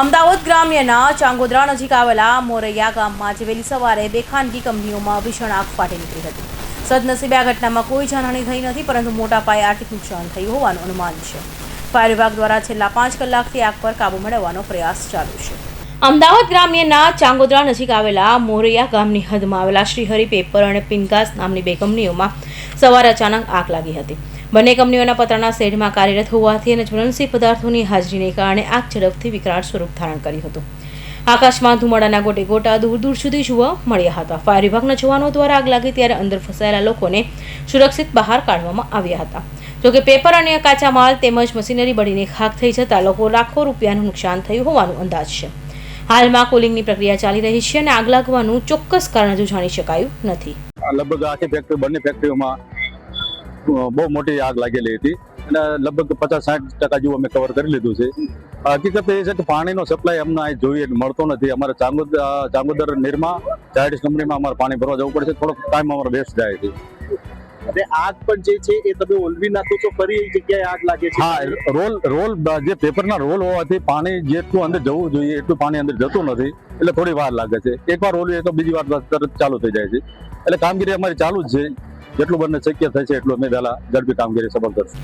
અમદાવાદ ગ્રામ્યના ચાંગોદરા નજીક આવેલા મોરૈયા ગામમાં આજે વહેલી સવારે બે ખાનગી કંપનીઓમાં ભીષણ આગ ફાટી નીકળી હતી. સદનસીબે આ ઘટનામાં કોઈ જાનહાની થઈ નથી, પરંતુ મોટા પાયે આર્થિક નુકસાન થયું હોવાનું અનુમાન છે. ફાયર વિભાગ દ્વારા છેલ્લા પાંચ કલાકથી આગ પર કાબુ મેળવવાનો પ્રયાસ ચાલુ છે. અમદાવાદ ગ્રામ્યના ચાંગોદરા નજીક આવેલા મોરૈયા ગામની હદમાં આવેલા શ્રીહરિ પેપર અને પિનકાસ નામની બે કંપનીઓમાં સવારે અચાનક આગ લાગી હતી. બંને કંપનીઓના પતરાના શેડમાં કાર્યરત હોવાથી અને જ્વલનશીલ પદાર્થોની હાજરીને કારણે આગ ઝડપથી વિકરાળ સ્વરૂપ ધારણ કર્યું હતું. આકાશમાં ધુમાડાના ગોટે ગોટા દૂર દૂર સુધી જોવા મળ્યા હતા. ફાયર વિભાગના જવાનો દ્વારા આગ લાગી ત્યારે અંદર ફસાયેલા લોકોને સુરક્ષિત બહાર કાઢવામાં આવ્યા હતા. જોકે પેપર અને કાચા માલ તેમજ મશીનરી બળીને ખાક થઈ જતા લોકો લાખો રૂપિયાનું નુકસાન થયું હોવાનું અંદાજ છે. હાલમાં કુલિંગની પ્રક્રિયા ચાલી રહી છે અને આગ લાગવાનું ચોક્કસ કારણ હજુ જાણી શકાયું નથી. લગભગ આખી ફેક્ટરી બંને ફેક્ટરીઓમાં બહુ મોટી આગ લાગેલી હતી. અને લગભગ પચાસ સાઠ ટકા જેવું અમે કવર કરી લીધું છે. હકીકત એ છે કે પાણીનો સપ્લાય અમને અહીં જોઈએ મળતો નથી. અમારે ચાંગોદ ચાંગોદર નિરમા ચાઇલ્ડ કંપનીમાં અમારે પાણી ભરવા જવું પડે છે. થોડોક ટાઈમ અમારો વેસ્ટ જાય છે. અને આગ પણ જે છે એ તમે ઓલવી નાખો છો ફરી એ જગ્યાએ આગ લાગે છે? હા રોલ રોલ જે પેપરના રોલ હોવાથી પાણી જેટલું અંદર જવું જોઈએ એટલું પાણી અંદર જતું નથી. એટલે થોડી વાર લાગે છે. એકવાર રોલવીએ તો બીજી વાર તરત ચાલુ થઈ જાય છે. એટલે કામગીરી અમારી ચાલુ જ છે. જેટલું બને શક્ય થશે એટલું અમે વહેલા ઝડપી કામગીરી સફળ કરશું.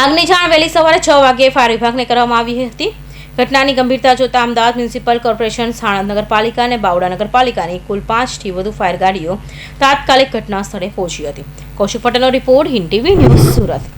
આગની જાણ વહેલી સવારે છ વાગ્યે ફાયર વિભાગને કરવામાં આવી હતી. ઘટનાની ગંભીરતા જોતા અમદાવાદ મ્યુનિસિપલ કોર્પોરેશન સાણંદ નગરપાલિકા અને બાવડા નગરપાલિકાની કુલ પાંચથી વધુ ફાયર ગાડીઓ તાત્કાલિક ઘટના સ્થળે પહોંચી હતી. કૌશિક પટેલનો report Hind TV news Surat.